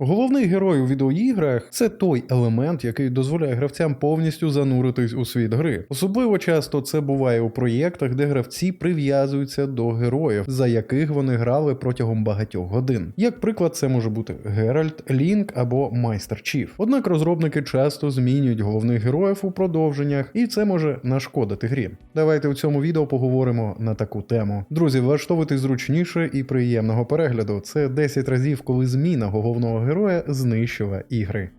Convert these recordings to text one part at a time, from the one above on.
Головний герой у відеоіграх це той елемент, який дозволяє гравцям повністю зануритись у світ гри. Особливо часто це буває у проєктах, де гравці прив'язуються до героїв, за яких вони грали протягом багатьох годин. Як приклад, це може бути Геральт, Лінк або Майстер Чіф. Однак розробники часто змінюють головних героїв у продовженнях, і це може нашкодити грі. Давайте у цьому відео поговоримо на таку тему. Друзі, влаштовуйтесь зручніше і приємного перегляду. Це 10 разів, коли зміна головного героя знищила ігри.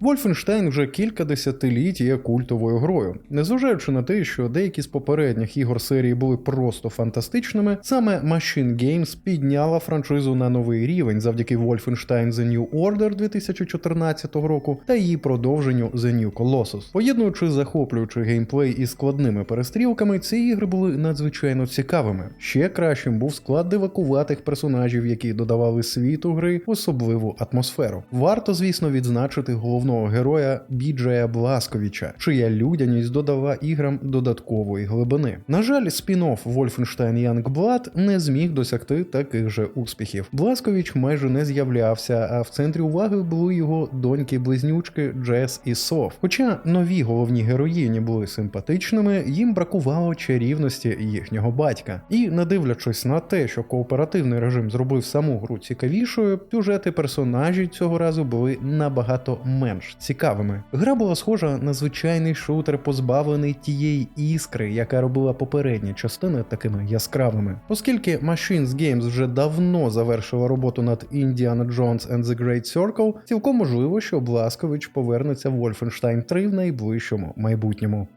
Вольфенштейн вже кілька десятиліть є культовою грою. Незважаючи на те, що деякі з попередніх ігор серії були просто фантастичними, саме Machine Games підняла франшизу на новий рівень завдяки Wolfenstein The New Order 2014 року та її продовженню The New Colossus. Поєднуючи захоплюючий геймплей із складними перестрілками, ці ігри були надзвичайно цікавими. Ще кращим був склад дивакуватих персонажів, які додавали світу гри особливу атмосферу. Варто, звісно, відзначити головного героя Біджея Бласковіча, чия людяність додала іграм додаткової глибини. На жаль, спін-офф Wolfenstein Youngblood не зміг досягти таких же успіхів. Бласковіч майже не з'являвся, а в центрі уваги були його доньки-близнючки Джес і Соф. Хоча нові головні героїні були симпатичними, їм бракувало чарівності їхнього батька. І не дивлячись на те, що кооперативний режим зробив саму гру цікавішою, сюжети персонажів цього разу були набагато менш цікавими. Гра була схожа на звичайний шутер, позбавлений тієї іскри, яка робила попередні частини такими яскравими. Оскільки Machines Games вже давно завершила роботу над Indiana Jones and the Great Circle, цілком можливо, що Бласкович повернеться в Wolfenstein 3 в найближчому майбутньому.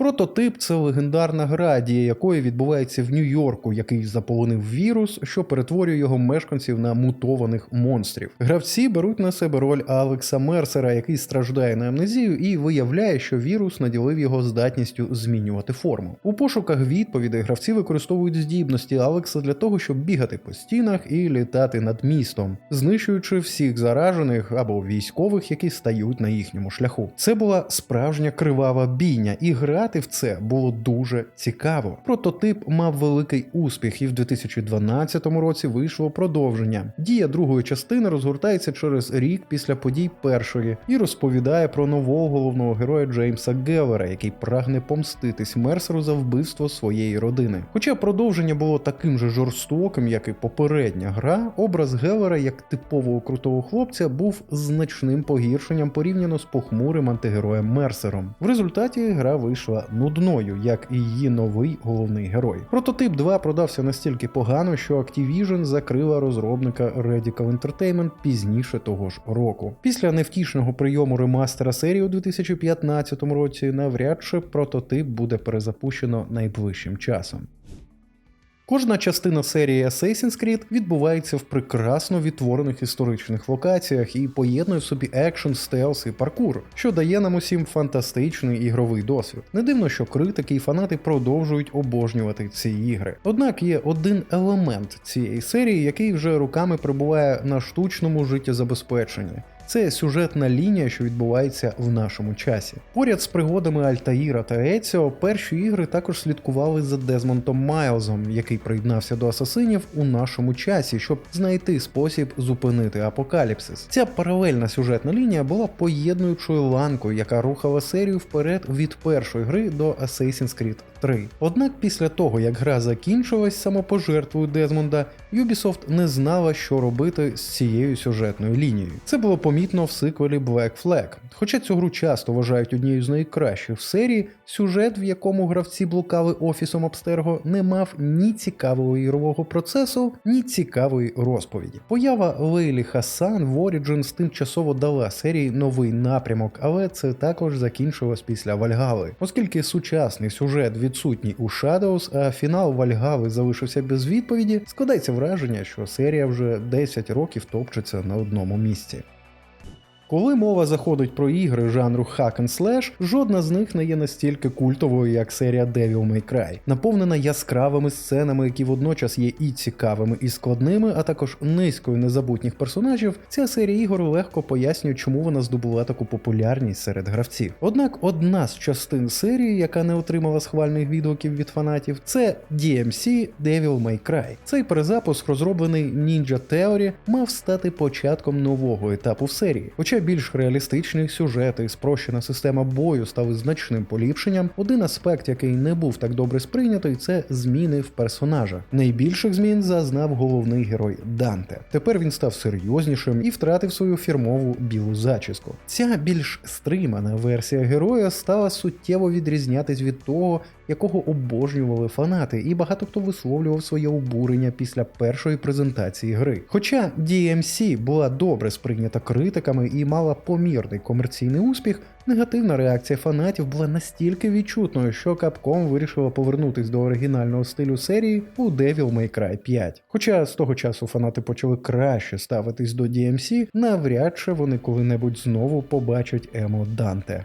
Прототип це легендарна гра, дія якої відбувається в Нью-Йорку, який заполонив вірус, що перетворює його мешканців на мутованих монстрів. Гравці беруть на себе роль Алекса Мерсера, який страждає на амнезію, і виявляє, що вірус наділив його здатністю змінювати форму. У пошуках відповідей гравці використовують здібності Алекса для того, щоб бігати по стінах і літати над містом, знищуючи всіх заражених або військових, які стають на їхньому шляху. Це була справжня кривава бійня, і грати в це було дуже цікаво. Прототип мав великий успіх, і в 2012 році вийшло продовження. Дія другої частини розгортається через рік після подій першої і розповідає про нового головного героя Джеймса Геллера, який прагне помститись Мерсеру за вбивство своєї родини. Хоча продовження було таким же жорстоким, як і попередня гра, образ Геллера як типового крутого хлопця був значним погіршенням порівняно з похмурим антигероєм Мерсером. В результаті гра вийшла нудною, як і її новий головний герой. Прототип 2 продався настільки погано, що Activision закрила розробника Radical Entertainment пізніше того ж року. Після невтішного прийому ремастера серії у 2015 році навряд чи прототип буде перезапущено найближчим часом. Кожна частина серії Assassin's Creed відбувається в прекрасно відтворених історичних локаціях і поєднує в собі екшн, стелс і паркур, що дає нам усім фантастичний ігровий досвід. Не дивно, що критики і фанати продовжують обожнювати ці ігри. Однак є один елемент цієї серії, який вже руками перебуває на штучному життєзабезпеченні. Це сюжетна лінія, що відбувається в нашому часі. Поряд з пригодами Альтаїра та Еціо, перші ігри також слідкували за Дезмонтом Майлзом, який приєднався до асасинів у нашому часі, щоб знайти спосіб зупинити апокаліпсис. Ця паралельна сюжетна лінія була поєднуючою ланкою, яка рухала серію вперед від першої гри до Assassin's Creed 3. Однак після того, як гра закінчилась самопожертвою Дезмонда, Ubisoft не знала, що робити з цією сюжетною лінією. Це було помітно в сиквелі Black Flag. Хоча цю гру часто вважають однією з найкращих в серії, сюжет, в якому гравці блукали офісом Абстерго, не мав ні цікавого ігрового процесу, ні цікавої розповіді. Поява Лейлі Хасан в Origins тимчасово дала серії новий напрямок, але це також закінчилось після Вальгали, оскільки сучасний сюжет відсутній у Shadows, а фінал Вальгали залишився без відповіді, складається враження, що серія вже 10 років топчеться на одному місці. Коли мова заходить про ігри жанру Hack and Slash, жодна з них не є настільки культовою, як серія Devil May Cry, наповнена яскравими сценами, які водночас є і цікавими, і складними, а також низкою незабутніх персонажів. Ця серія ігор легко пояснює, чому вона здобула таку популярність серед гравців. Однак одна з частин серії, яка не отримала схвальних відгуків від фанатів, це DMC Devil May Cry. Цей перезапуск, розроблений Ninja Theory, мав стати початком нового етапу в серії. Хоча більш реалістичний сюжет і спрощена система бою стали значним поліпшенням, один аспект, який не був так добре сприйнятий, це зміни в персонажах. Найбільших змін зазнав головний герой Данте. Тепер він став серйознішим і втратив свою фірмову білу зачіску. Ця більш стримана версія героя стала суттєво відрізнятись від того, якого обожнювали фанати, і багато хто висловлював своє обурення після першої презентації гри. Хоча DMC була добре сприйнята критиками і мала помірний комерційний успіх, негативна реакція фанатів була настільки відчутною, що Capcom вирішила повернутись до оригінального стилю серії у Devil May Cry 5. Хоча з того часу фанати почали краще ставитись до DMC, навряд чи вони коли-небудь знову побачать Емо Данте.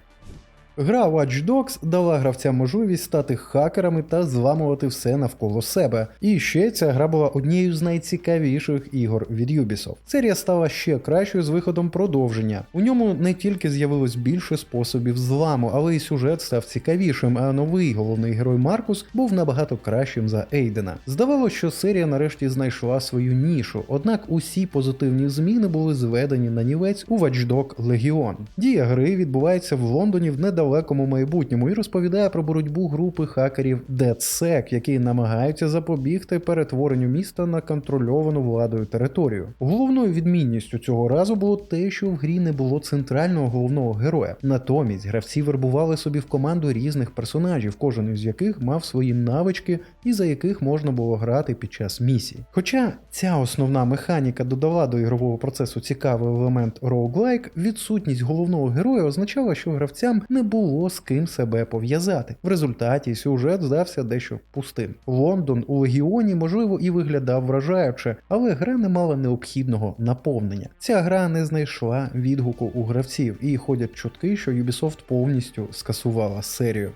Гра Watch Dogs дала гравцям можливість стати хакерами та зламувати все навколо себе. І ще ця гра була однією з найцікавіших ігор від Ubisoft. Серія стала ще кращою з виходом продовження. У ньому не тільки з'явилось більше способів зламу, але й сюжет став цікавішим, а новий головний герой Маркус був набагато кращим за Ейдена. Здавалося, що серія нарешті знайшла свою нішу, однак усі позитивні зміни були зведені на нівець у Watch Dogs Legion. Дія гри відбувається в Лондоні в недалекому майбутньому і розповідає про боротьбу групи хакерів DedSec, які намагаються запобігти перетворенню міста на контрольовану владою територію. Головною відмінністю цього разу було те, що в грі не було центрального головного героя. Натомість гравці вербували собі в команду різних персонажів, кожен із яких мав свої навички і за яких можна було грати під час місій. Хоча ця основна механіка додала до ігрового процесу цікавий елемент роуглайк, відсутність головного героя означала, що гравцям не було з ким себе пов'язати. В результаті сюжет здався дещо пустим. Лондон у легіоні, можливо, і виглядав вражаюче, але гра не мала необхідного наповнення. Ця гра не знайшла відгуку у гравців, і ходять чутки, що Ubisoft повністю скасувала серію.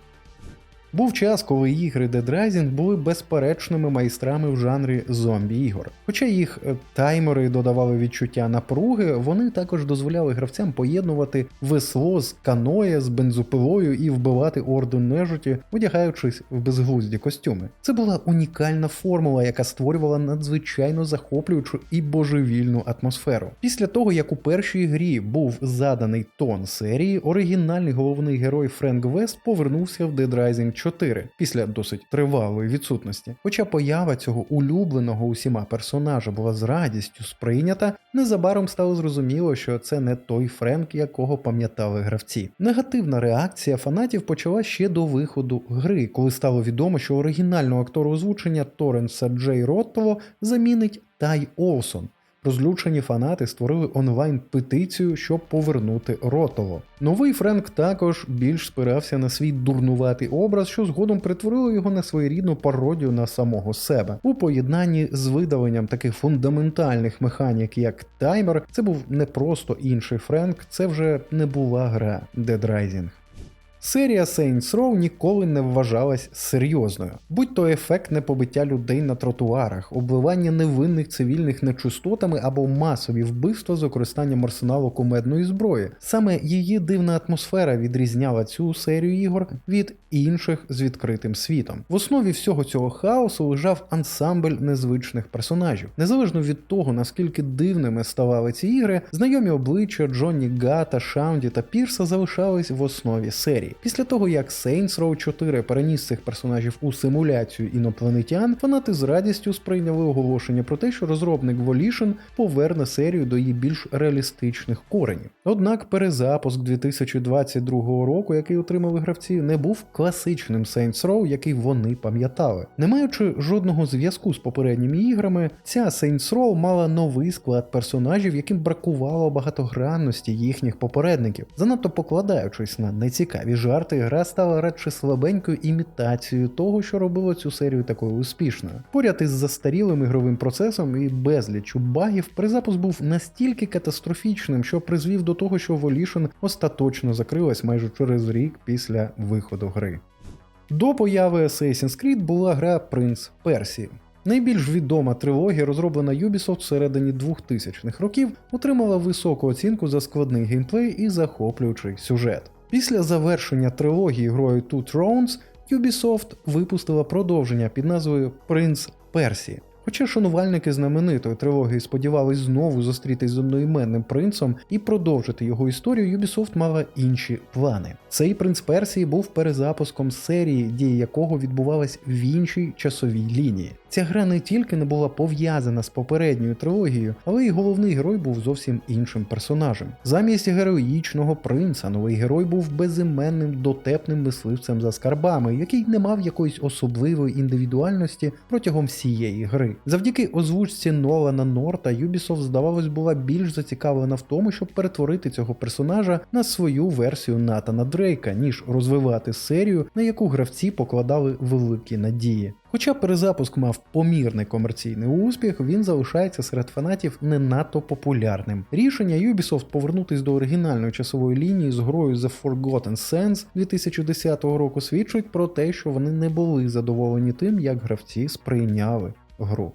Був час, коли ігри Dead Rising були безперечними майстрами в жанрі зомбі-ігор. Хоча їх е, таймери додавали відчуття напруги, вони також дозволяли гравцям поєднувати весло з каноє, з бензопилою і вбивати орду нежиті, одягаючись в безглузді костюми. Це була унікальна формула, яка створювала надзвичайно захоплюючу і божевільну атмосферу. Після того, як у першій грі був заданий тон серії, оригінальний головний герой Френк Вест повернувся в Dead Rising 4 після досить тривалої відсутності. Хоча поява цього улюбленого усіма персонажа була з радістю сприйнята, незабаром стало зрозуміло, що це не той Френк, якого пам'ятали гравці. Негативна реакція фанатів почала ще до виходу гри, коли стало відомо, що оригінального актору озвучення Торренса Джей Роттело замінить Тай Олсон. Розлючені фанати створили онлайн-петицію, щоб повернути Ротоло. Новий Френк також більш спирався на свій дурнуватий образ, що згодом перетворило його на своєрідну пародію на самого себе. У поєднанні з видаленням таких фундаментальних механік, як таймер, це був не просто інший Френк, це вже не була гра Dead Rising. Серія Saints Row ніколи не вважалась серйозною, будь то ефектне побиття людей на тротуарах, обливання невинних цивільних нечистотами або масові вбивства з використанням арсеналу кумедної зброї. Саме її дивна атмосфера відрізняла цю серію ігор від інших з відкритим світом. В основі всього цього хаосу лежав ансамбль незвичних персонажів. Незалежно від того, наскільки дивними ставали ці ігри, знайомі обличчя Джонні Гата, Шаунді та Пірса залишались в основі серії. Після того, як Saints Row 4 переніс цих персонажів у симуляцію інопланетян, фанати з радістю сприйняли оголошення про те, що розробник Volition поверне серію до її більш реалістичних коренів. Однак перезапуск 2022 року, який отримали гравці, не був класичним Saints Row, який вони пам'ятали. Не маючи жодного зв'язку з попередніми іграми, ця Saints Row мала новий склад персонажів, яким бракувало багатогранності їхніх попередників, занадто покладаючись на нецікаві жарти, гра стала радше слабенькою імітацією того, що робило цю серію такою успішною. Поряд із застарілим ігровим процесом і безліччю багів, перезапуск був настільки катастрофічним, що призвів до того, що Volition остаточно закрилась майже через рік після виходу гри. До появи Assassin's Creed була гра Принц Персії. Найбільш відома трилогія, розроблена Ubisoft всередині 2000-х років, отримала високу оцінку за складний геймплей і захоплюючий сюжет. Після завершення трилогії грою Two Thrones Ubisoft випустила продовження під назвою Принц Персії. Хоча шанувальники знаменитої трилогії сподівались знову зустрітись з одноіменним принцем і продовжити його історію, Ubisoft мала інші плани. Цей принц Персії був перезапуском серії, дії якого відбувалась в іншій часовій лінії. Ця гра не тільки не була пов'язана з попередньою трилогією, але й головний герой був зовсім іншим персонажем. Замість героїчного принца, новий герой був безіменним дотепним мисливцем за скарбами, який не мав якоїсь особливої індивідуальності протягом всієї гри. Завдяки озвучці Нолана Норта Ubisoft, здавалось, була більш зацікавлена в тому, щоб перетворити цього персонажа на свою версію Натана Дрейка, ніж розвивати серію, на яку гравці покладали великі надії. Хоча перезапуск мав помірний комерційний успіх, він залишається серед фанатів не надто популярним. Рішення Ubisoft повернутись до оригінальної часової лінії з грою The Forgotten Sands 2010 року свідчить про те, що вони не були задоволені тим, як гравці сприйняли гру.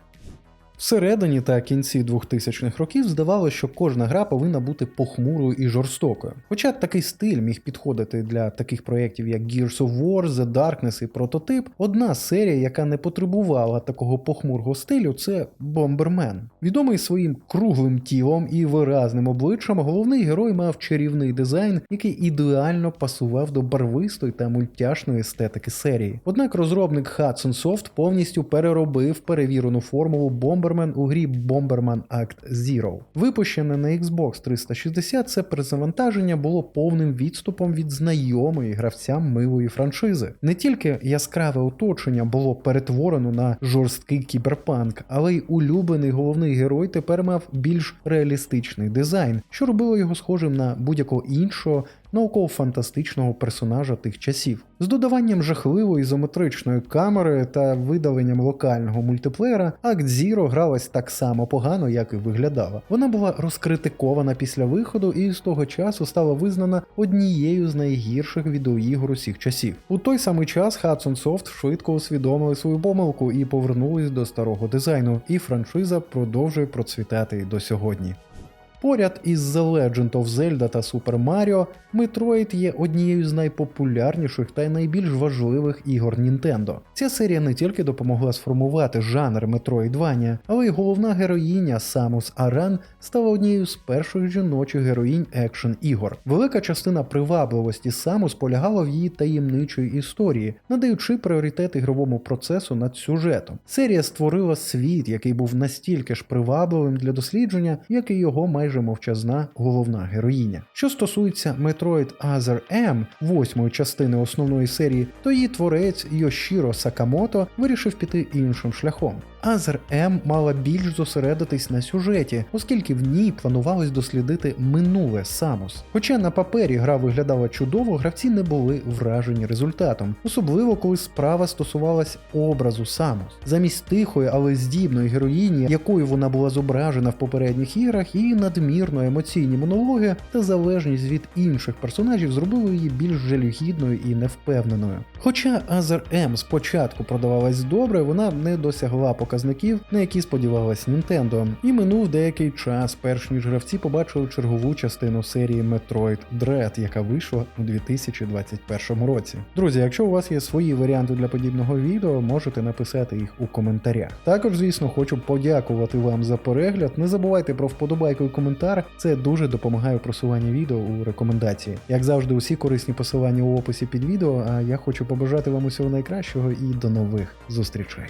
Всередині та кінці 2000-х років здавалося, що кожна гра повинна бути похмурою і жорстокою. Хоча такий стиль міг підходити для таких проєктів, як Gears of War, The Darkness і Прототип, одна серія, яка не потребувала такого похмурого стилю, це Bomberman. Відомий своїм круглим тілом і виразним обличчям, головний герой мав чарівний дизайн, який ідеально пасував до барвистої та мультяшної естетики серії. Однак розробник Hudson Soft повністю переробив перевірену формулу Bomberman у грі Bomberman Act Zero. Випущене на Xbox 360, це перезавантаження було повним відступом від знайомої гравцям милої франшизи. Не тільки яскраве оточення було перетворено на жорсткий кіберпанк, але й улюблений головний герой тепер мав більш реалістичний дизайн, що робило його схожим на будь-якого іншого науково-фантастичного персонажа тих часів. З додаванням жахливої ізометричної камери та видаленням локального мультиплеєра, Act Zero гралась так само погано, як і виглядала. Вона була розкритикована після виходу і з того часу стала визнана однією з найгірших відеоігр усіх часів. У той самий час Hudson Soft швидко усвідомили свою помилку і повернулись до старого дизайну, і франшиза продовжує процвітати до сьогодні. Поряд із The Legend of Zelda та Super Mario, Metroid є однією з найпопулярніших та й найбільш важливих ігор Nintendo. Ця серія не тільки допомогла сформувати жанр Metroidvania, але й головна героїня Samus Aran стала однією з перших жіночих героїнь екшн ігор. Велика частина привабливості Samus полягала в її таємничої історії, надаючи пріоритет ігровому процесу над сюжетом. Серія створила світ, який був настільки ж привабливим для дослідження, як і його майже мовчазна головна героїня. Що стосується Metroid Other M, восьмої частини основної серії, то її творець Йошіро Сакамото вирішив піти іншим шляхом. Азер М мала більш зосередитись на сюжеті, оскільки в ній планувалось дослідити минуле Самус. Хоча на папері гра виглядала чудово, гравці не були вражені результатом, особливо коли справа стосувалась образу Самус. Замість тихої, але здібної героїні, якою вона була зображена в попередніх іграх, і надмірно емоційні монологи та залежність від інших персонажів зробили її більш жалюгідною і невпевненою. Хоча Азер М спочатку продавалась добре, вона не досягла показників, на які сподівалась Nintendo, і минув деякий час, перш ніж гравці побачили чергову частину серії Metroid Dread, яка вийшла у 2021 році. Друзі, якщо у вас є свої варіанти для подібного відео, можете написати їх у коментарях. Також, звісно, хочу подякувати вам за перегляд. Не забувайте про вподобайку і коментар, це дуже допомагає у просуванні відео у рекомендації. Як завжди, усі корисні посилання у описі під відео. А я хочу побажати вам усього найкращого і до нових зустрічей.